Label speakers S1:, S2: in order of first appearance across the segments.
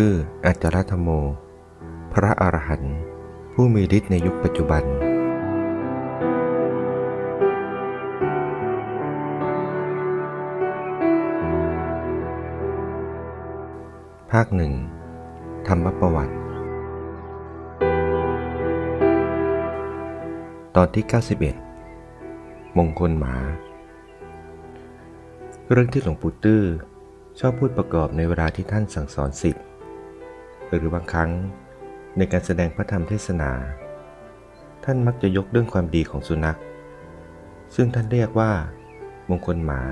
S1: ตื้อ อัจรธรมโม พระอรหันต์ผู้มีฤทธิ์ในยุคปัจจุบัน ภาคหนึ่งธรรมประวัติ ตอนที่ 91 มงคลหมา เรื่องที่หลวงปู่ตื้อชอบพูดประกอบในเวลาที่ท่านสั่งสอนสิทธิ์ หรือบางครั้ง ในการแสดงพระธรรมเทศนา ท่านมักจะยกเรื่องความดีของสุนัข ซึ่งท่านเรียกว่า มงคลหมา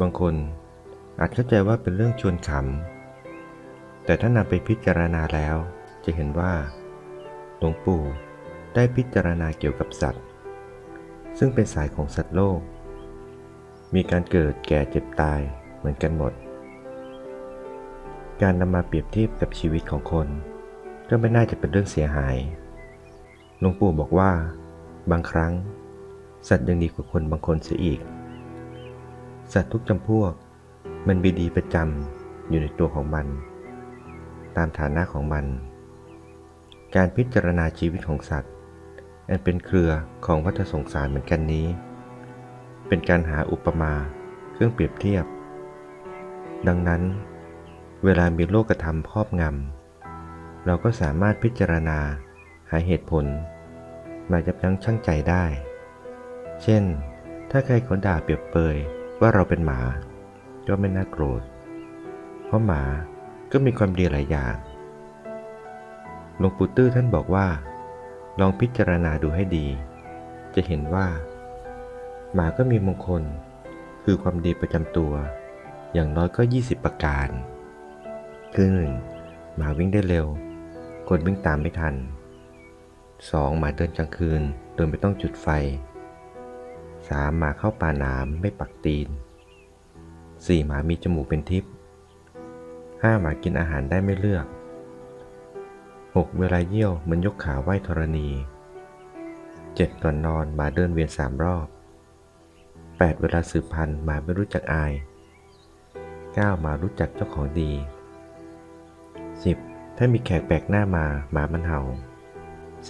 S1: บางคนอาจเข้าใจว่าเป็นเรื่องชวนขำ แต่ถ้านำไปพิจารณาแล้วจะเห็นว่า หลวงปู่ได้พิจารณาเกี่ยวกับสัตว์ ซึ่งเป็นสายของสัตว์โลก มีการเกิดแก่เจ็บตายเหมือนกันหมด การนำมาเปรียบเทียบกับชีวิตของคน ก็ไม่น่าจะเป็นเรื่องเสียหาย หลวงปู่บอกว่า บางครั้ง สัตว์ยังดีกว่าคนบางคนเสียอีก สัตว์ทุกจำพวก มันมีดีประจำอยู่ในตัวของมัน ตามฐานะของมัน การพิจารณาชีวิตของสัตว์ อันเป็นเครือของวัฏสงสารเหมือนกันนี้ เป็นการหาอุปมาเครื่องเปรียบเทียบ ดังนั้น เวลามีโลกธรรมครอบงำ เราก็สามารถพิจารณาหาเหตุผล มายับยั้งชั่งใจได้ เช่น ถ้าใครเขาด่าเปรียบเปยว่าเราเป็นหมา ก็ไม่น่าโกรธ เพราะหมาก็มีความดีหลายอย่าง หลวงปู่ตื้อท่านบอกว่า ลองพิจารณาดูให้ดี จะเห็นว่า หมาก็มีมงคล คือความดีประจำตัว อย่างน้อยก็ 20 ประการ คือ 1. หมาวิ่งได้เร็ว คนวิ่งตามไม่ทัน 2. หมาเดินกลางคืน โดยไม่ต้องจุดไฟ 3. หมาเข้าป่าหน้ำไม่ปักตีน 4. หมามีจมูกเป็นทิพย์ 5. หมากินอาหารได้ไม่เลือก 6. เวลาเยี่ยวเหมือนยกขาไหว้ธรณี 7. ก่อนนอนหมาเดินเวียนสามรอบ 8. เวลาสืบพันธุ์หมาไม่รู้จักอาย 9. หมารู้จักเจ้าของดี 10. ถ้ามีแขกแปลกหน้ามาหมามันเห่า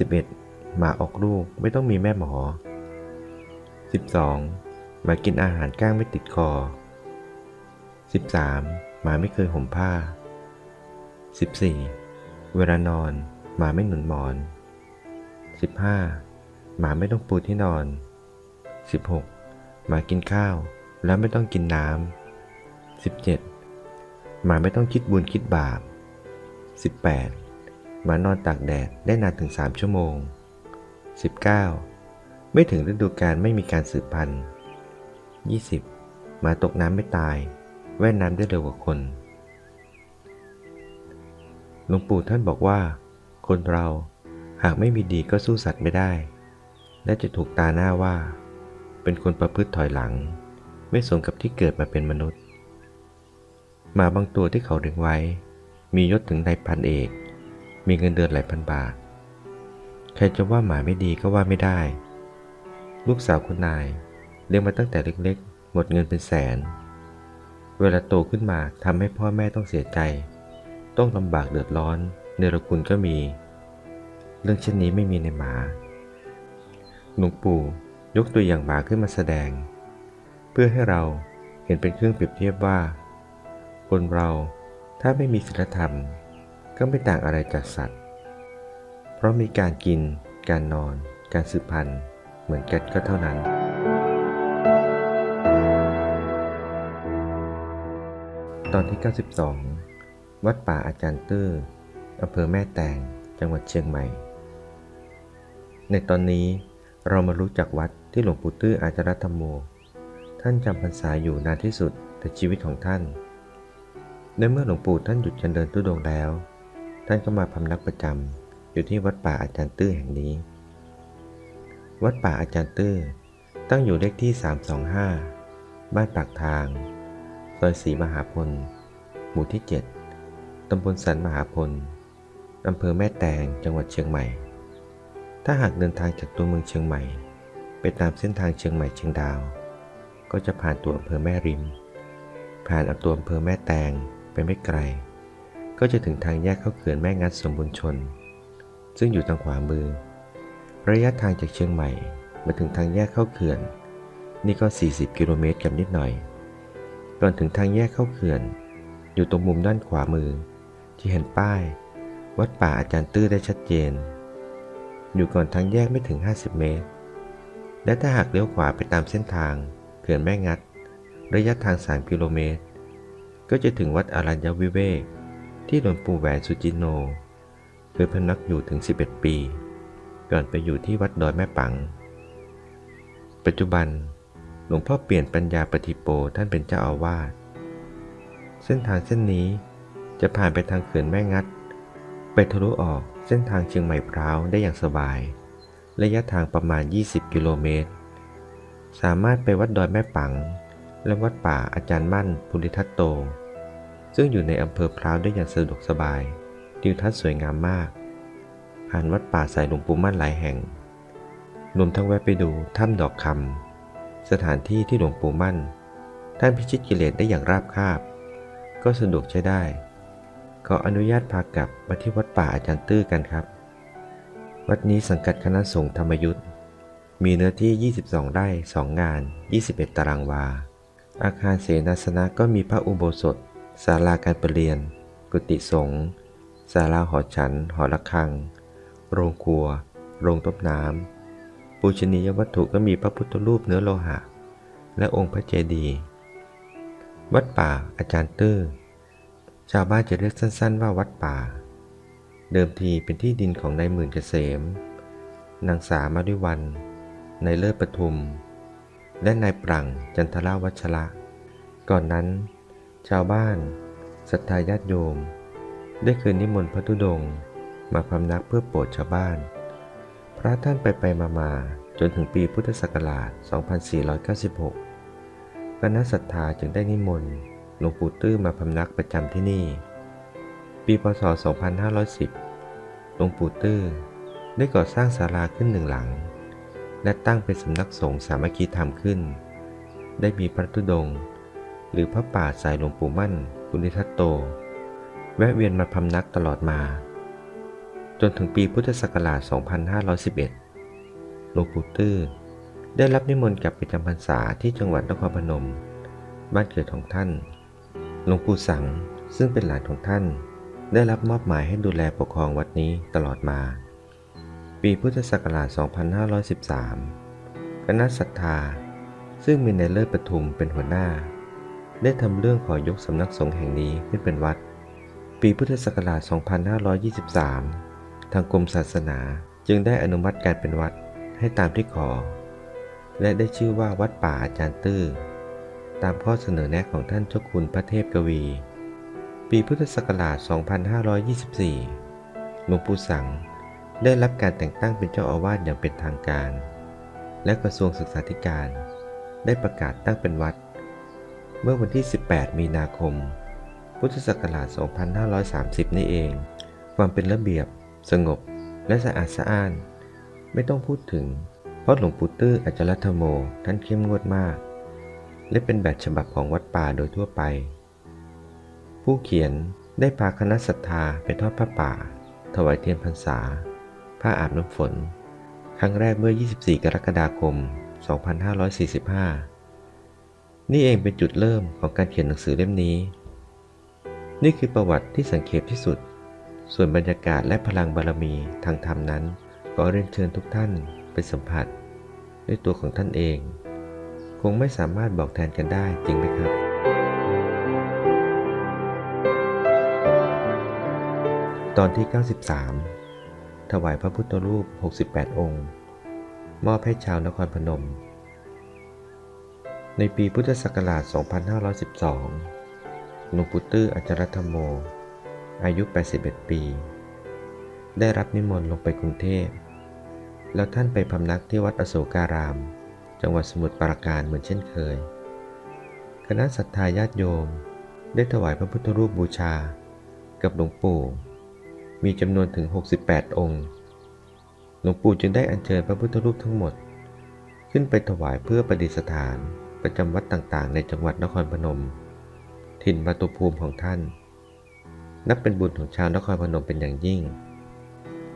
S1: 11. หมาออกลูกไม่ต้องมีแม่หมอ 12. หมากินอาหารก้างไม่ติดคอ 13. หมาไม่เคยห่มผ้า 14. เวลานอน หมาไม่หนุนหมอน 15. หมาไม่ต้องปูที่นอน 16. หมากินข้าว แล้วไม่ต้องกินน้ำ 17. หมาไม่ต้องคิดบุญคิดบาป 18. มานอนตากแดดได้นานถึง 3 ชั่วโมง 19. ไม่ถึงฤดูกาลไม่มีการสืบพันธุ์ 20. มาตกน้ำไม่ตาย แว่ายน้ำได้เร็วกว่าคน หลวงปู่ท่านบอกว่า คนเราหากไม่มีดีก็สู้สัตว์ไม่ได้ และจะถูกตาหน้าว่า เป็นคนประพฤติถอยหลัง ไม่สมกับที่เกิดมาเป็นมนุษย์หมาบางตัวที่เขาเลี้ยงไว้ มียศถึงนายพันเอก มีเงินเดือนหลายพันบาท ใครจะว่าหมาไม่ดีก็ว่าไม่ได้ ลูกสาวคุณนายเลี้ยงมาตั้งแต่เล็กๆ หมดเงินเป็นแสน เวลาโตขึ้นมาทำให้พ่อแม่ต้องเสียใจ ต้องลำบากเดือดร้อน เนรคุณก็มี เรื่องเช่นนี้ไม่มีในหมา หลวงปู่ยกตัวอย่างหมาขึ้นมาแสดง เพื่อให้เราเห็นเป็นเครื่องเปรียบเทียบว่า คนเรา ถ้าไม่มีศีลธรรม ก็ไม่ต่างอะไรจากสัตว์ เพราะมีการกิน การนอน การสืบพันธุ์ เหมือนกันก็เท่านั้น ตอนที่ 92 วัดป่าอาจารย์ตื้ออำเภอแม่แตง จังหวัดเชียงใหม่ ในตอนนี้เรามารู้จักวัดที่หลวงปู่ตื้ออาจารธรรมโม ท่านจำพรรษาอยู่นานที่สุดในชีวิตของท่าน ในเมื่อหลวงปู่ท่านหยุดกันเดินตุดงแล้ว ท่านก็มาพำนักประจำอยู่ที่วัดป่าอาจารย์ตื้อแห่งนี้ วัดป่าอาจารย์ตื้อตั้งอยู่เลขที่ 325 บ้านปากทาง ซอยศรีมหาพล หมู่ที่ 7 ตำบลสันมหาพล อำเภอแม่แตง จังหวัดเชียงใหม่ ถ้าหากเดินทางจากตัวเมืองเชียงใหม่ ไปตามเส้นทางเชียงใหม่เชียงดาว ก็จะผ่านตัวอำเภอแม่ริม ผ่านตัวอำเภอแม่แตง ไปไม่ไกล ก็จะถึงทางแยกเข้าเขื่อนแม่งัดสมบูรณ์ชน ซึ่งอยู่ทางขวามือ ระยะทางจากเชียงใหม่ มาถึงทางแยกเข้าเขื่อน นี่ก็ 40 กิโลเมตรกับนิดหน่อย ก่อนถึงทางแยกเข้าเขื่อน อยู่ตรงมุมด้านขวามือ ที่เห็นป้าย วัดป่าอาจารย์ตื้อได้ชัดเจน อยู่ก่อนทางแยกไม่ถึง 50 เมตร และถ้าหากเลี้ยวขวาไปตามเส้นทางเขื่อนแม่งัด ระยะทาง 3 กิโลเมตร ก็จะถึงวัดอารัญญวิเวก ที่หลวงปู่แหวนสุจินโนเคยพำนักอยู่ถึง 11 ปี ก่อนไปอยู่ที่วัดดอยแม่ปัง ปัจจุบันหลวงพ่อเปลี่ยนปัญญาปฏิโปท่านเป็นเจ้าอาวาส เส้นทางเส้นนี้จะผ่านไปทางเขื่อนแม่งัด ไปทะลุออกเส้นทางเชียงใหม่พร้าวได้อย่างสบาย ระยะทางประมาณ 20 กิโลเมตร สามารถไปวัดดอยแม่ปัง และวัดป่าอาจารย์มั่นภูริทัตโต ซึ่งอยู่ในอำเภอพร้าวได้อย่างสะดวกสบายทิวทัศน์สวยงามมาก ผ่านวัดป่าสายหลวงปู่มั่นหลายแห่ง รวมทั้งแวะไปดูถ้ำดอกคำสถานที่ที่หลวงปู่มั่น ท่านพิชิตกิเลสได้อย่างราบคาบ ก็สะดวกใช้ได้ขออนุญาตพากลับมาที่วัดป่าอาจารย์ตื้อกันครับ วัดนี้สังกัดคณะสงฆ์ธรรมยุทธ์มีเนื้อที่ 22 ไร่ 2 งาน 21 ตารางวา อาคารเสนาสนะก็มีพระอุโบสถ ศาลาการประเรียน กุฏิสงฆ์ศาลาหอฉัน หอระฆัง โรงครัว โรงต้มน้ำปูชนียวัตถุก็มีพระพุทธรูปเนื้อโลหะ และองค์พระเจดีย์วัดป่าอาจารย์ตื้อชาวบ้านจะเรียกสั้นๆว่าวัดป่า เดิมทีเป็นที่ดินของนายหมื่นเกษม นางสามาริวันนายเลิศปทุม และนายปรังจันทราวัชระ ก่อนนั้น ชาวบ้านศรัทธาญาติโยม ได้คยนิมนต์พระธุดงค์มาพำนักเพื่อโปรดชาวบ้าน พระท่านไปไปมามาจนถึงปีพุทธศักราช 2496 คณะศรัทธาจึงได้นิมนต์หลวงปู่ตื้อมาพำนักประจำที่นี่ ปีพศ 2510 หลวงปู่ตื้อได้ก่อสร้างศาลาขึ้นหนึ่งหลัง และตั้งเป็นสำนักสงฆ์สามัคคีธรรมขึ้น ได้มีพระธุดงค์ หรือพระป่าสายหลวงปู่มั่นปุริทัตโต แวะเวียนมาพำนักตลอดมา จนถึงปีพุทธศักราช 2511 หลวงปู่ตื้อได้รับนิมนต์กลับไปจำพรรษาที่จังหวัดนครพนม บ้านเกิดของท่าน หลวงปู่สังซึ่งเป็นหลานของท่าน ได้รับมอบหมายให้ดูแลปกครองวัดนี้ตลอดมา ปีพุทธศักราช 2513 คณะศรัทธา ซึ่งมีนายเลิศปทุมเป็นหัวหน้า ได้ทำเรื่องขอยกสำนักสงฆ์แห่งนี้ขึ้นเป็นวัด ปีพุทธศักราช 2523 ทางกรมศาสนาจึงได้อนุมัติการเป็นวัดให้ตามที่ขอ และได้ชื่อว่าวัดป่าอาจารย์ตื้อ ตามข้อเสนอแนะของท่านเจ้าคุณพระเทพกวี ปีพุทธศักราช 2524 หลวงปู่สังได้รับการแต่งตั้งเป็นเจ้าอาวาสอย่างเป็นทางการ และกระทรวงศึกษาธิการ ได้ประกาศตั้งเป็นวัด เมื่อวันที่ 18 มีนาคม พุทธศักราช 2530 นี่เอง ความเป็นระเบียบ สงบ และสะอาดสะอ้าน ไม่ต้องพูดถึง เพราะหลวงปู่ตื้ออาจารย์ธโม ท่านเข้มงวดมาก และเป็นแบบฉบับของวัดป่าโดยทั่วไป ผู้เขียนได้พาคณะศรัทธาไปทอดผ้าป่า ถวายเทียนพรรษา ผ้าอาบน้ำฝน ครั้งแรกเมื่อ 24 กรกฎาคม 2545 นี่เองเป็นจุดเริ่มของการเขียนหนังสือเล่มนี้ นี่คือประวัติที่สังเขปที่สุด ส่วนบรรยากาศและพลังบารมีทางธรรมนั้น ก็เรียนเชิญทุกท่านไปสัมผัส ด้วยตัวของท่านเอง คงไม่สามารถบอกแทนกันได้จริงไหมครับตอนที่ 93 ถวายพระพุทธรูป 68 องค์ มอบให้ชาวนครพนม ในปีพุทธศักราช 2512 หลวงปู่ตื้ออาจารธรรมโม อายุ 81 ปี ได้รับนิมนต์ลงไปกรุงเทพ แล้วท่านไปพำนักที่วัดอโศการาม จังหวัดสมุทรปราการเหมือนเช่นเคย คณะศรัทธาญาติโยม ได้ถวายพระพุทธรูปบูชา กับหลวงปู่ มีจำนวนถึง 68 องค์ หลวงปู่จึงได้อัญเชิญพระพุทธรูปทั้งหมด ขึ้นไปถวายเพื่อประดิษฐาน ประจำวัดต่างๆ ในจังหวัดนครพนม ถิ่นมาตุภูมิของท่าน นับเป็นบุญของชาวนครพนมเป็นอย่างยิ่ง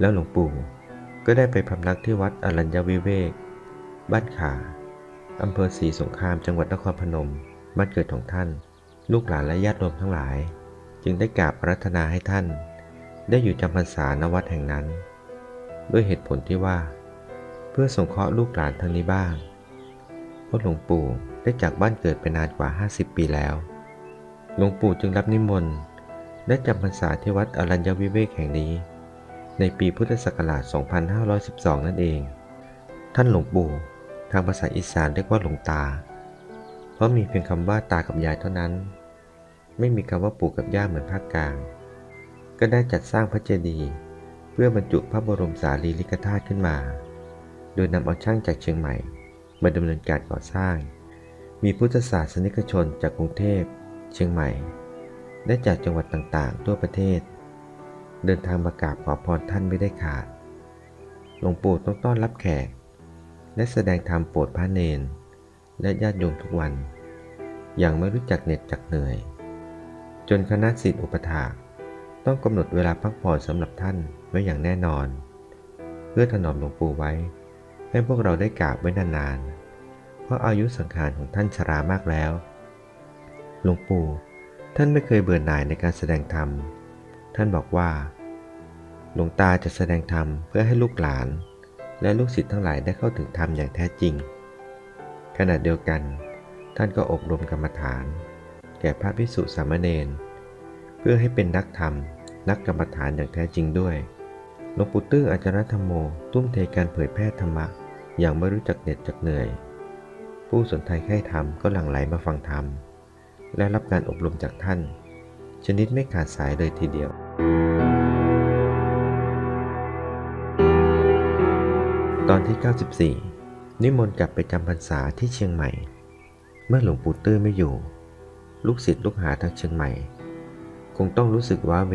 S1: แล้วหลวงปู่ก็ได้ไปพำนักที่วัดอรัญญวิเวก บ้านขาอำเภอศรีสงครามจังหวัดนครพนม บ้านเกิดของท่าน ลูกหลานและญาติโยมทั้งหลาย จึงได้กราบอารัธนาให้ท่าน ได้อยู่จำพรรษาณวัดแห่งนั้น ด้วยเหตุผลที่ว่า เพื่อสงเคราะห์ลูกหลานทางนี้บ้างพราะหลวงปู่ ได้จากบ้านเกิดไปนานกว่า 50 ปีแล้ว หลวงปู่จึงรับนิมนต์ได้จำพรรษาที่วัดอรัญญวิเวกแห่งนี้ ในปีพุทธศักราช 2512 นั่นเอง ท่านหลวงปู่ทางภาษาอีสานเรียกว่าหลวงตา เพราะมีเพียงคำว่าตากับยายเท่านั้น ไม่มีคำว่าปู่กับย่าเหมือนภาคกลาง ก็ได้จัดสร้างพระเจดีย์เพื่อบรรจุพระบรมสารีริกธาตุขึ้นมา โดยนำเอาช่างจากเชียงใหม่มาดำเนินการก่อสร้าง มีพุทธศาสนิกชนจากกรุงเทพ เชียงใหม่ และจากจังหวัดต่างๆ ทั่วประเทศ เดินทางมากราบขอพรท่านไม่ได้ขาด หลวงปู่ต้องต้อนรับแขก และแสดงธรรมโปรดพระเนน และญาติโยมทุกวัน อย่างไม่รู้จักเหน็ดจักเหนื่อย จนคณะศิษย์อุปถาต้องกำหนดเวลาพักผ่อนสำหรับท่านไว้อย่างแน่นอน เพื่อถนอมหลวงปู่ไว้ ให้พวกเราได้กราบไว้นานๆ เพราะอายุสังขารของท่านชรามากแล้ว หลวงปู่ท่านไม่เคยเบื่อหน่ายในการแสดงธรรม ท่านบอกว่า หลวงตาจะแสดงธรรมเพื่อให้ลูกหลาน และลูกศิษย์ทั้งหลายได้เข้าถึงธรรมอย่างแท้จริง ขณะเดียวกัน ท่านก็อบรมกรรมฐาน แก่พระภิกษุสามเณรเพื่อให้เป็นนักธรรม นักกรรมฐานอย่างแท้จริงด้วยหลวงปู่ตื้ออาจารย์ธรรมโมทุ่มเทการเผยแพร่ธรรมะอย่างไม่รู้จักเหน็ดจักเหนื่อย ผู้สนใจใคร่ธรรมก็หลั่งไหลมาฟังธรรม และรับการอบรมจากท่าน ชนิดไม่ขาดสายเลยทีเดียว ตอนที่ 94 นิมนต์กลับไปจำพรรษาที่เชียงใหม่ เมื่อหลวงปู่ตื้อไม่อยู่ ลูกศิษย์ลูกหาทางเชียงใหม่ คงต้องรู้สึกว้าเว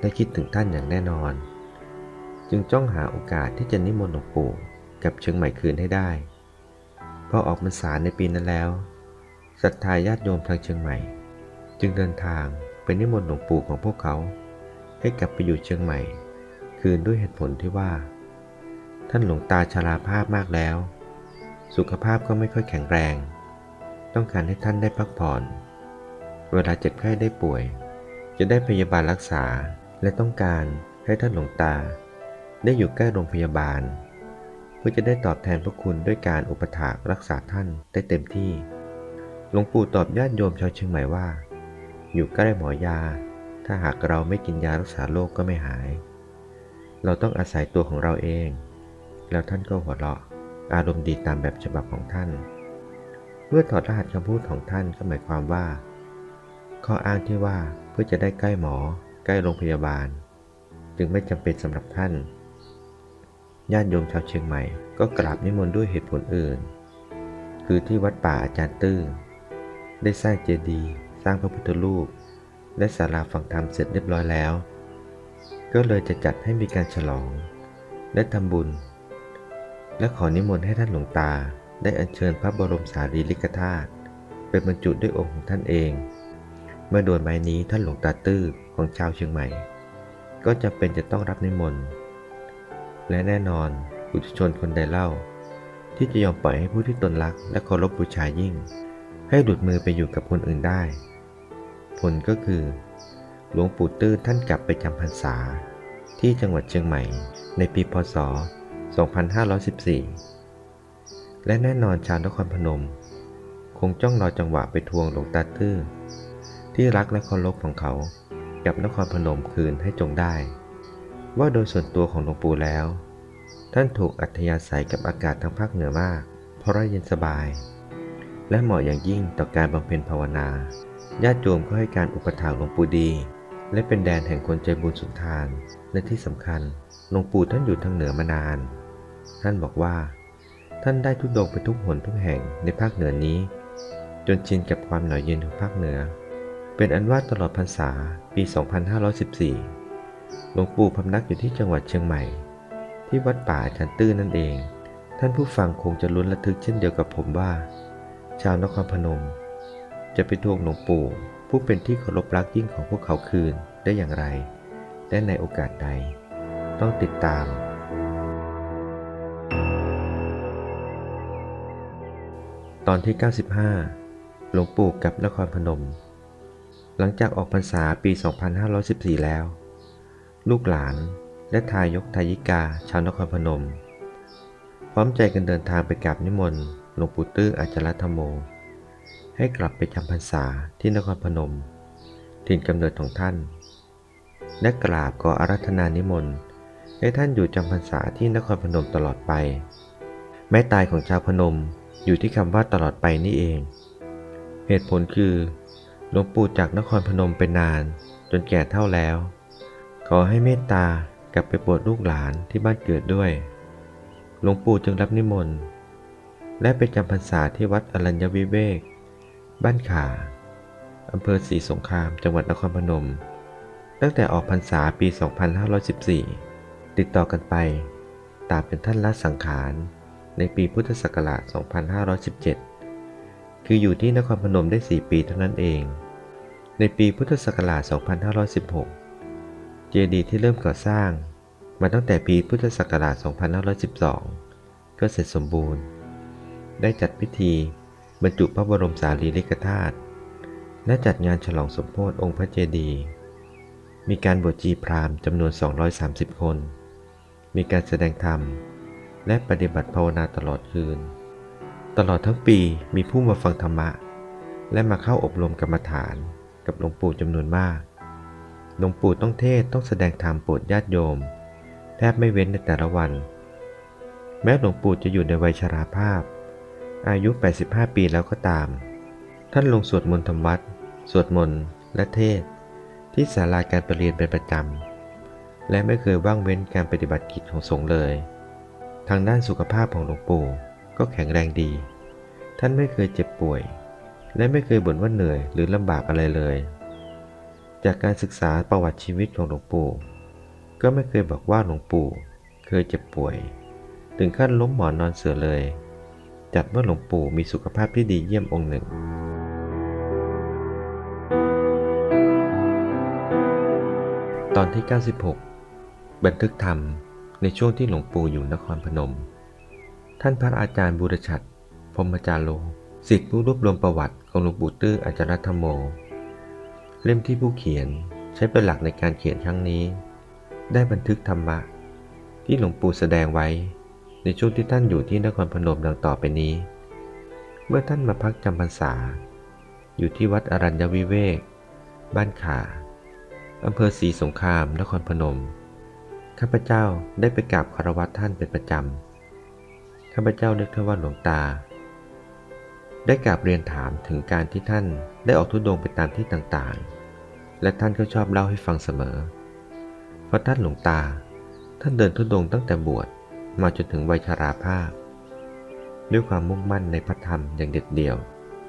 S1: และคิดถึงท่านอย่างแน่นอน จึงจ้องหาโอกาสที่จะนิมนต์หลวงปู่กับเชียงใหม่คืนให้ได้ อออกพรรษาในปีนั้นแล้วศรัทธาญาติโยมทางเชียงใหม่ จึงเดินทางไปนิมนต์หลวงปู่ของพวกเขา ให้กลับไปอยู่เชียงใหม่ คืนด้วยเหตุผลที่ว่า ท่านหลวงตาชราภาพมากแล้ว สุขภาพก็ไม่ค่อยแข็งแรง ต้องการให้ท่านได้พักผ่อน เวลาเจ็บไข้ได้ป่วย จะได้พยาบาลรักษาและต้องการให้ท่านหลวงตา ได้อยู่ใกล้โรงพยาบาล พื่อจะได้ตอบแทนพระคุณด้วยการอุปถากรักษาท่านได้เต็มที่ หลวงปู่ตอบญาติโยมชาวเชียงใหม่ว่า อยู่ใกล้หมอยา ถ้าหากเราไม่กินยารักษาโรคกก็ไม่หาย เราต้องอาศัยตัวของเราเอง แล้วท่านก็หัวเราะ อารมณ์ดีตามแบบฉบับของท่าน เมื่อถอดรหัสคำพูดของท่านก็หมายความว่า ข้ออ้างที่ว่าเพื่อจะได้ใกล้หมอ ใกล้โรงพยาบาล จึงไม่จำเป็นสำหรับท่าน ญาติโยมชาวเชียงใหม่ก็กราบนิมนต์ด้วยเหตุผลอื่น คือที่วัดป่าอาจารย์ตื้อได้สร้างเจดีย์สร้างพระพุทธรูป และศาลาฝังธรรมเสร็จเรียบร้อยแล้ว ก็เลยจะจัดให้มีการฉลอง และทำบุญ และขอนิมนต์ให้ท่านหลวงตาได้อัญเชิญพระบรมสารีริกธาตุเป็นบรรจุด้วยองค์ของท่านเอง เมื่อโดนไม้นี้ท่านหลวงตาตื้อของชาวเชียงใหม่ ก็จะเป็นจะต้องรับนิมนต์ และแน่นอนปุถุชนคนใดเล่า ที่จะยอมปล่อยให้ผู้ที่ตนรักและเคารพบูชายิ่ง ให้หลุดมือไปอยู่กับคนอื่นได้ ผลก็คือ หลวงปู่ตื้อท่านกลับไปจำพรรษา ที่จังหวัดเชียงใหม่ ในปีพศ 2514 และแน่นอนชาวนครพนม คงจ้องรอจังหวะไปทวงหลวงตาตื้อที่รักและเคารพของเขากับนครพนมคืนให้จงได้ ว่าโดยส่วนตัวของหลวงปู่แล้ว ท่านถูกอัธยาศัยกับอากาศทางภาคเหนือมาก เพราะเย็นสบาย และเหมาะอย่างยิ่งต่อการบำเพ็ญภาวนา ญาติโยมก็ให้การอุปถัมภ์หลวงปู่ดี และเป็นแดนแห่งคนใจบุญสุนทาน และที่สำคัญหลวงปู่ท่านอยู่ทางเหนือมานาน ท่านบอกว่า ท่านได้ทุดงไปทุกหนทุกแห่งในภาคเหนือนี้ จนชินกับความหนาวเย็นของภาคเหนือ เป็นอันว่าตลอดพรรษาปี 2514 หลวงปู่พำนักอยู่ที่จังหวัดเชียงใหม่ ที่วัดป่าอาจารย์ตื้อนั่นเอง ท่านผู้ฟังคงจะลุ้นระทึกเช่นเดียวกับผมว่า ชาวนครพนม จะไปทวงหลวงปู่ผู้เป็นที่เคารพรักยิ่งของพวกเขาคืนได้อย่างไร และในโอกาสใด ต้องติดตาม ตอนที่ 95 หลวงปู่กับนครพนม หลังจากออกพรรษาปี 2514 แล้ว ลูกหลาน และทายกทายิกาชาวนครพนม พร้อมใจกันเดินทางไปกราบนิมนต์หลวงปู่ตื้ออาจารย์ธรรมโม ให้กลับไปจำพรรษาที่นครพนม ถิ่นกำเนิดของท่าน และกราบขออารัธนานิมนต์ให้ท่านอยู่จำพรรษาที่นครพนมตลอดไป แม้ตายของชาวพนมอยู่ที่คำว่าตลอดไปนี่เอง เหตุผลคือหลวงปู่จากนครพนมไปนาน จนแก่เท่าแล้ว ขอให้เมตตากลับไปโปรดลูกหลานที่บ้านเกิดด้วย หลวงปู่จึงรับนิมนต์ และไปจำพรรษาที่วัดอรัญญวิเวก บ้านขาอำเภอศรีสงคราม จังหวัดนครพนม ตั้งแต่ออกพรรษาปี 2514 ติดต่อกันไป ตามเป็นท่านละสังขาร ในปีพุทธศักราช 2517 คืออยู่ที่นครพนมได้ 4 ปีเท่านั้นเอง ในปีพุทธศักราช 2516 จดีย์ที่เริ่มก่อสร้าง มาตั้งแต่ปีพุทธศักราช 2512 ก็เสร็จสมบูรณ์ ได้จัดพิธีบรรจุพระบรมสารีริกธาตุและจัดงานฉลองสมโภชองค์พระเจดีย์มีการบวชจีพราหมณ์จำนวน 230 คน มีการแสดงธรรม และปฏิบัติภาวนาตลอดคืน ตลอดทั้งปีมีผู้มาฟังธรรมะ และมาเข้าอบรมกรรมฐานกับหลวงปู่จำนวนมาก หลวงปู่ต้องเทศต้องแสดงธรรมโปรดญาติโยม แทบไม่เว้นในแต่ละวัน แม้หลวงปู่จะอยู่ในวัยชราภาพ อายุ 85 ปีแล้วก็ตาม ท่านลงสวดมนต์ธรรมวัด สวดมนต์และเทศ ที่ศาลาการประเรียนเป็นประจำ และไม่เคยว่างเว้นการปฏิบัติกิจของสงฆ์เลย ทางด้านสุขภาพของหลวงปู่ก็แข็งแรงดี ท่านไม่เคยเจ็บป่วย และไม่เคยบ่นว่าเหนื่อยหรือลำบากอะไรเลย จากการศึกษาประวัติชีวิตของหลวงปู่ ก็ไม่เคยบอกว่าหลวงปู่ เคยเจ็บป่วย ถึงขั้นล้มหมอนนอนเสือเลย จัดว่าหลวงปู่มีสุขภาพที่ดีเยี่ยมองค์หนึ่งตอนที่ 96 บันทึกธรรมในช่วงที่หลวงปู่อยู่นครพนม ท่านพระอาจารย์บุรชัดพรหมจารโลศิษย์ผู้รวบรวมประวัติของหลวงปู่ตื้ออาจารย์ธรรมโม เล่มที่ผู้เขียนใช้เป็นหลักในการเขียนครั้งนี้ ได้บันทึกธรรมะ ที่หลวงปู่แสดงไว้ ในช่วงที่ท่านอยู่ที่นครพนมดังต่อไปนี้ เมื่อท่านมาพักจำพรรษา อยู่ที่วัดอรัญญวิเวก บ้านขาอำเภอศรีสงคราม นครพนม ข้าพเจ้าได้ไปกราบคารวะท่านเป็นประจำ ข้าพเจ้าเรียกท่านว่าหลวงตา ได้กราบเรียนถามถึงการที่ท่านได้ออกทุดงค์ไปตามที่ต่างๆ และท่านก็ชอบเล่าให้ฟังเสมอ เพราะท่านหลวงตา ท่านเดินทุดงตั้งแต่บวชมาจนถึงวัยชราภาพ ด้วยความมุ่งมั่นในพระธรรมอย่างเด็ดเดี่ยว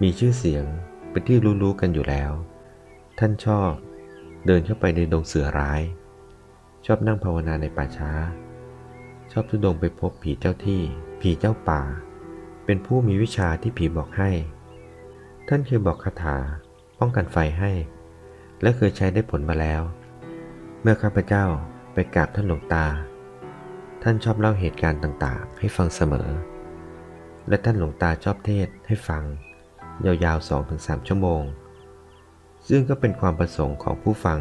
S1: มีชื่อเสียงเป็นที่รู้ๆกันอยู่แล้ว ท่านชอบเดินเข้าไปในดงเสือร้าย ชอบนั่งภาวนาในป่าช้า ชอบทุดงไปพบผีเจ้าที่ ผีเจ้าป่า เป็นผู้มีวิชาที่ผีบอกให้ ท่านเคยบอกคาถาป้องกันไฟให้ และเคยใช้ได้ผลมาแล้ว เมื่อข้าพเจ้าไปกราบท่านหลวงตา ท่านชอบเล่าเหตุการณ์ต่างๆ ให้ฟังเสมอ และท่านหลวงตาชอบเทศให้ฟัง ยาวๆ 2-3 ชั่วโมง ซึ่งก็เป็นความประสงค์ของผู้ฟัง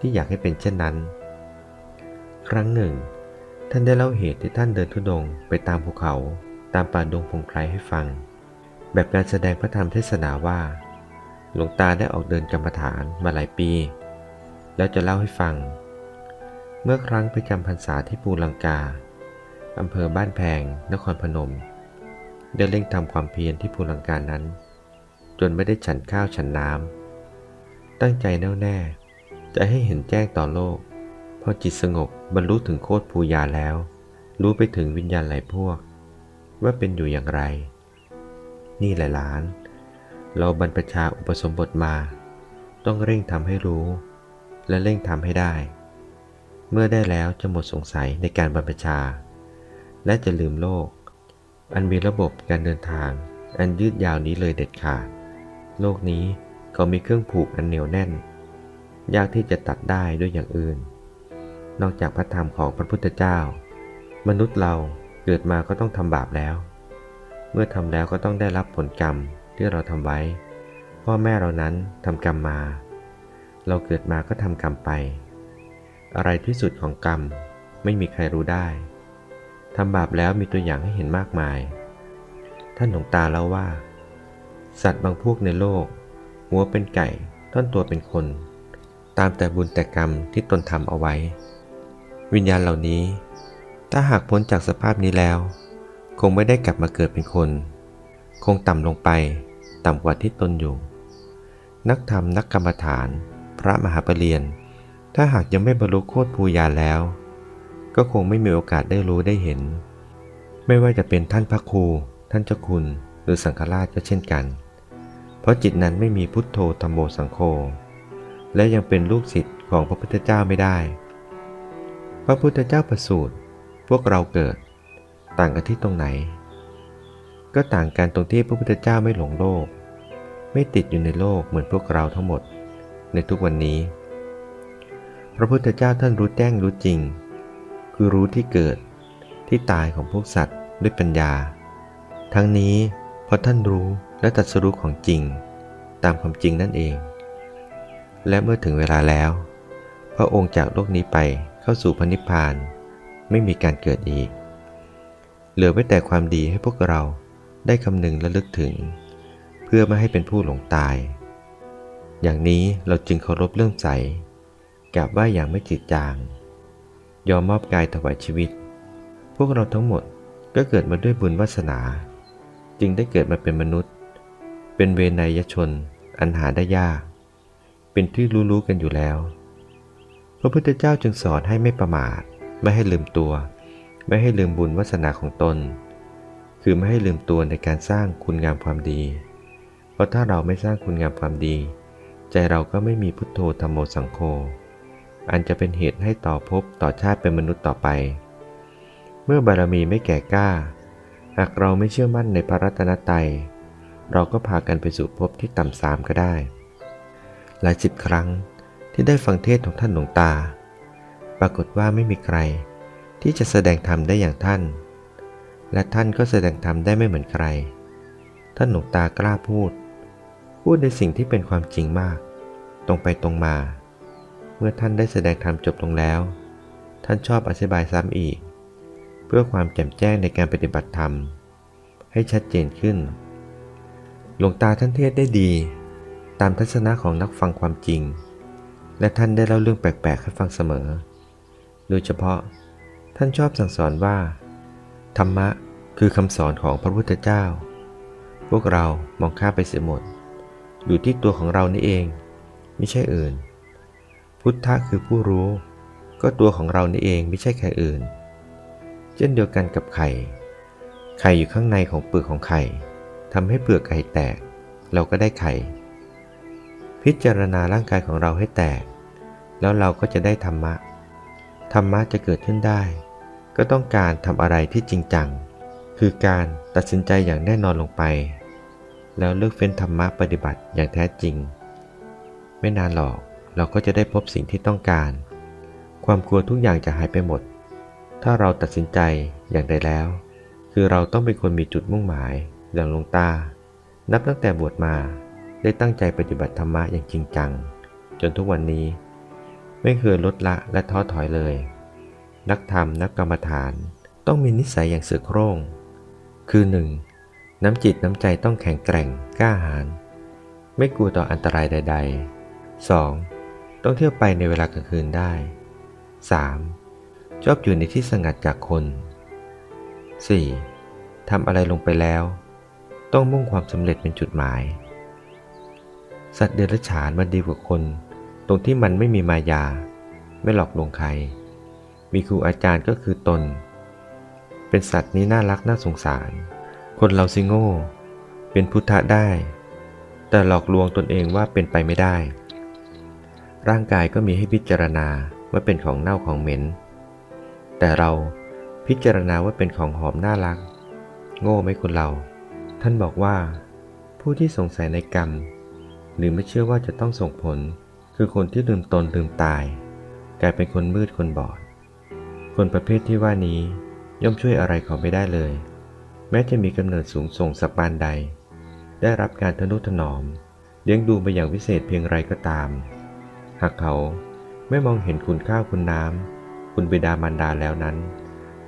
S1: ที่อยากให้เป็นเช่นนั้น ครั้งหนึ่ง ท่านได้เล่าเหตุที่ท่านเดินทุดงค์ไปตามภูเขาตามป่าดงพงไพรให้ฟัง แบบการแสดงพระธรรมเทศนาว่า หลวงตาได้ออกเดินกรรมฐานมาหลายปี แล้วจะเล่าให้ฟัง เมื่อครั้งไปจำพรรษาที่ภูลังกาอำเภอบ้านแพง นครพนม ได้เร่งทำความเพียรที่ภูลังกานั้น จนไม่ได้ฉันข้าวฉันน้ำ ตั้งใจแน่วแน่ จะให้เห็นแจ้งต่อโลก พอจิตสงบบรรลุถึงโคตรภูยาแล้ว รู้ไปถึงวิญญาณหลายพวก ว่าเป็นอยู่อย่างไร นี่แหละหลาน เราบรรพชาอุปสมบทมา ต้องเร่งทำให้รู้ และเร่งทำให้ได้ เมื่อได้แล้วจะหมดสงสัยในการบรรพชา และจะลืมโลก อันมีระบบการเดินทาง อันยืดยาวนี้เลยเด็ดขาด โลกนี้เขามีเครื่องผูกอันเหนียวแน่น ยากที่จะตัดได้ด้วยอย่างอื่น นอกจากพระธรรมของพระพุทธเจ้า มนุษย์เราเกิดมาก็ต้องทำบาปแล้ว เมื่อทำแล้วก็ต้องได้รับผลกรรม ที่เราทำไว้ พ่อแม่เรานั้นทำกรรมมา เราเกิดมาก็ทำกรรมไป อะไรที่สุดของกรรมไม่มีใครรู้ได้ทำบาปแล้วมีตัวอย่างให้เห็นมากมาย ท่านหลวงตาเล่าว่า สัตว์บางพวกในโลก หัวเป็นไก่ ต้นตัวเป็นคน ตามแต่บุญแต่กรรมที่ตนทำเอาไว้ วิญญาณเหล่านี้ ถ้าหากพ้นจากสภาพนี้แล้ว คงไม่ได้กลับมาเกิดเป็นคน คงต่ำลงไป ต่ำกว่าที่ตนอยู่ นักธรรมนักกรรมฐาน พระมหาปรริญญถ้าหากยังไม่บรรลุโคตรภูยานแล้ว ก็คงไม่มีโอกาสได้รู้ได้เห็น ไม่ว่าจะเป็นท่านพระครู ท่านเจ้าคุณ หรือสังฆราชก็เช่นกัน เพราะจิตนั้นไม่มีพุทโธธรรมโมสังโฆและยังเป็นลูกศิษย์ของพระพุทธเจ้าไม่ได้ พระพุทธเจ้าประสูติพวกเราเกิด ต่างกันที่ตรงไหน ก็ต่างกันตรงที่พระพุทธเจ้าไม่หลงโลก ไม่ติดอยู่ในโลกเหมือนพวกเราทั้งหมด ในทุกวันนี้ พระพุทธเจ้าท่านรู้แจ้งรู้จริง คือรู้ที่เกิดที่ตายของพวกสัตว์ด้วยปัญญา ทั้งนี้เพราะท่านรู้และตรัสรู้ของจริง ตามความจริงนั่นเอง และเมื่อถึงเวลาแล้ว พระองค์จากโลกนี้ไปเข้าสู่พระนิพพาน ไม่มีการเกิดอีก เหลือไว้แต่ความดีให้พวกเรา ได้คำนึงและลึกถึง เพื่อไม่ให้เป็นผู้หลงตาย อย่างนี้เราจึงเคารพเรื่องใสกราบไหว้อย่างไม่จิตจาง ยอมมอบกายถวายชีวิต พวกเราทั้งหมดก็เกิดมาด้วยบุญวาสนา จึงได้เกิดมาเป็นมนุษย์ เป็นเวนยชน อันหาได้ยาก เป็นที่รู้ๆกันอยู่แล้ว พระพุทธเจ้าจึงสอนให้ไม่ประมาท ไม่ให้ลืมตัว ไม่ให้ลืมบุญวาสนาของตน คือไม่ให้ลืมตัวในการสร้างคุณงามความดี เพราะถ้าเราไม่สร้างคุณงามความดี ใจเราก็ไม่มีพุทโธธรรมโมสังโฆ อันจะเป็นเหตุให้ต่อภพต่อชาติเป็นมนุษย์ต่อไป เมื่อบารมีไม่แก่กล้า หากเราไม่เชื่อมั่นในพระรัตนตรัย เราก็พากันไปสู่ภพที่ต่ำสามก็ได้ หลายสิบครั้งที่ได้ฟังเทศของท่านหลวงตา ปรากฏว่าไม่มีใครที่จะแสดงธรรมได้อย่างท่าน และท่านก็แสดงธรรมได้ไม่เหมือนใคร ท่านหลวงตากล้าพูด พูดในสิ่งที่เป็นความจริงมาก ตรงไปตรงมา เมื่อท่านได้แสดงธรรมจบลงแล้ว ท่านชอบอธิบายซ้ำอีก เพื่อความแจ่มแจ้งในการปฏิบัติธรรม ให้ชัดเจนขึ้น หลวงตาท่านเทศได้ดี ตามทัศนะของนักฟังความจริง และท่านได้เล่าเรื่องแปลกๆให้ฟังเสมอ โดยเฉพาะท่านชอบสั่งสอนว่า ธรรมะคือคำสอนของพระพุทธเจ้า พวกเรามองข้ามไปเสียหมด อยู่ที่ตัวของเรานี่เอง ไม่ใช่อื่น พุทธะคือผู้รู้ ก็ตัวของเรานี่เองไม่ใช่ใครอื่น เช่นเดียวกันกับไข่ ไข่อยู่ข้างในของเปลือกของไข่ทำให้เปลือกไข่แตก เราก็ได้ไข่ พิจารณาร่างกายของเราให้แตก แล้วเราก็จะได้ธรรมะ ธรรมะจะเกิดขึ้นได้ ก็ต้องการทำอะไรที่จริงจัง คือการตัดสินใจอย่างแน่นอนลงไป แล้วเลือกเฟ้นธรรมะปฏิบัติอย่างแท้จริง ไม่นานหรอกเราก็จะได้พบสิ่งที่ต้องการ ความกลัวทุกอย่างจะหายไปหมด ถ้าเราตัดสินใจอย่างใดแล้ว คือเราต้องเป็นคนมีจุดมุ่งหมายอย่างลงตา นับตั้งแต่บวชมาได้ตั้งใจปฏิบัติธรรมะอย่างจริงจัง จนทุกวันนี้ ไม่เคยลดละและท้อถอยเลย นักธรรมนักกรรมฐานต้องมีนิสัยอย่างเสือโคร่ง คือ 1. น้ำจิตน้ำใจต้องแข็งแกร่งกล้าหาญไม่กลัวต่ออันตรายใด ๆ 2. ต้องเที่ยวไปในเวลากลางคืนได้ 3. ชอบอยู่ในที่สงัดจากคน 4. ทำอะไรลงไปแล้ว ต้องมุ่งความสำเร็จเป็นจุดหมาย สัตว์เดรัจฉานมันดีกว่าคน ตรงที่มันไม่มีมายา ไม่หลอกลวงใคร มีครูอาจารย์ก็คือตน เป็นสัตว์นี้น่ารักน่าสงสาร คนเราซิโง่ เป็นพุทธะได้ แต่หลอกลวงตนเองว่าเป็นไปไม่ได้ ร่างกายก็มีให้พิจารณาว่าเป็นของเน่าของเหม็น แต่เราพิจารณาว่าเป็นของหอมน่ารัก โง่ไหมคนเรา ท่านบอกว่า ผู้ที่สงสัยในกรรม หรือไม่เชื่อว่าจะต้องส่งผล คือคนที่ลืมตนลืมตาย กลายเป็นคนมืดคนบอด คนประเภทที่ว่านี้ย่อมช่วยอะไรเขาไม่ได้เลย แม้จะมีกำเนิดสูงส่งสักปานใด ได้รับการทนุถนอม เลี้ยงดูมาอย่างวิเศษเพียงไรก็ตาม หากเขาไม่มองเห็นคุณข้าคุณน้ำคุณบิดามารดาแล้วนั้น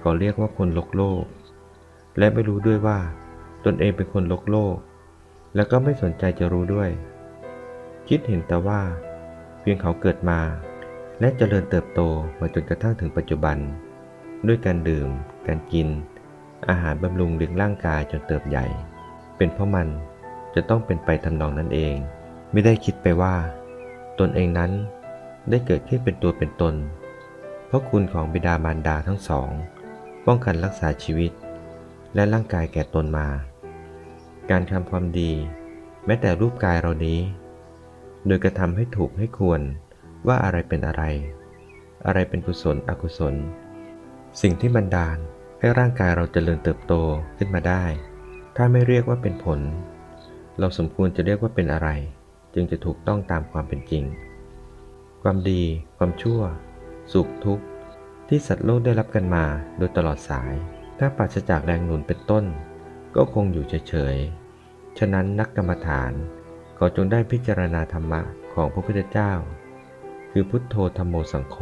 S1: ก็เรียกว่าคนลกโลก และไม่รู้ด้วยว่า ตนเองเป็นคนลกโลก แล้วก็ไม่สนใจจะรู้ด้วย คิดเห็นแต่ว่า เพียงเขาเกิดมา และเจริญเติบโตมาจนกระทั่งถึงปัจจุบัน ด้วยการดื่ม การกิน อาหารบำรุงเลี้ยงร่างกายจนเติบใหญ่ เป็นเพราะมันจะต้องเป็นไปทำนองนั้นเอง ไม่ได้คิดไปว่า ตนเองนั้นได้เกิดขึ้นเป็นตัวเป็นตน เพราะคุณของบิดามารดาทั้งสอง ป้องกันรักษาชีวิต และร่างกายแก่ตนมา การทำความดี แม้แต่รูปกายเรานี้ โดยกระทำให้ถูกให้ควร ว่าอะไรเป็นอะไร อะไรเป็นกุศล อกุศล สิ่งที่บันดาลให้ร่างกายเราเจริญเติบโตขึ้นมาได้ ถ้าไม่เรียกว่าเป็นผล เราสมควรจะเรียกว่าเป็นอะไร จึงจะถูกต้องตามความเป็นจริง ความดี ความชั่ว สุขทุกข์ ที่สัตว์โลกได้รับกันมาโดยตลอดสาย ถ้าปราศจากแรงหนุนเป็นต้น ก็คงอยู่เฉยๆ ฉะนั้นนักกรรมฐานขอจงได้พิจารณาธรรมะของพระพุทธเจ้า คือพุทโธธรรมโมสังโฆ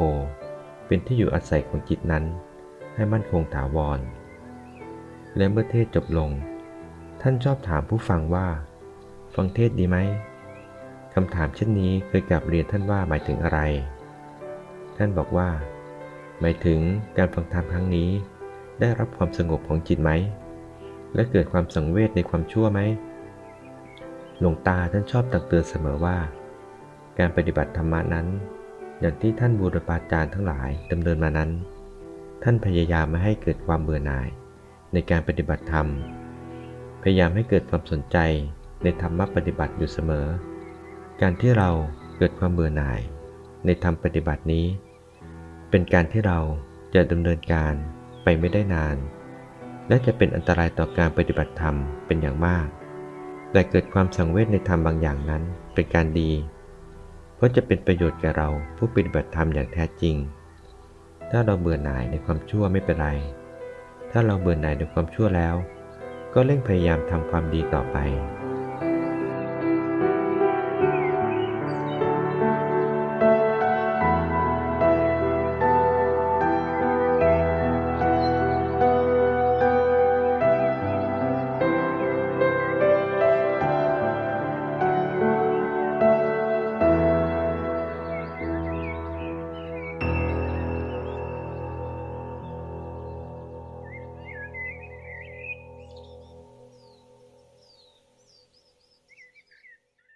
S1: เป็นที่อยู่อาศัยของจิตนั้น ให้มั่นคงถาวร และเมื่อเทศจบลง ท่านชอบถามผู้ฟังว่า ฟังเทศดีไหมคำถามเช่นนี้เคยกลับเรียนท่านว่าหมายถึงอะไร ท่านบอกว่า หมายถึงการฟังธรรมครั้งนี้ ได้รับความสงบของจิตไหม และเกิดความสังเวชในความชั่วไหมหลวงตาท่านชอบตักเตือนเสมอว่า การปฏิบัติธรรมานั้น อย่างที่ท่านบูรพาจารย์ทั้งหลายดำเนินมานั้น ท่านพยายามไม่ให้เกิดความเบื่อหน่ายในการปฏิบัติธรรม พยายามให้เกิดความสนใจในธรรมปฏิบัติอยู่เสมอ การที่เราเกิดความเบื่อหน่าย ในธรรมปฏิบัตินี้ เป็นการที่เราจะดำเนินการไปไม่ได้นาน และจะเป็นอันตรายต่อการปฏิบัติธรรมเป็นอย่างมาก แต่เกิดความสังเวชในธรรมบางอย่างนั้นเป็นการดี เพราะจะเป็นประโยชน์แก่เราผู้ปฏิบัติธรรมอย่างแท้จริง ถ้าเราเบื่อหน่ายในความชั่วไม่เป็นไร ถ้าเราเบื่อหน่ายในความชั่วแล้ว ก็เร่งพยายามทำความดีต่อไป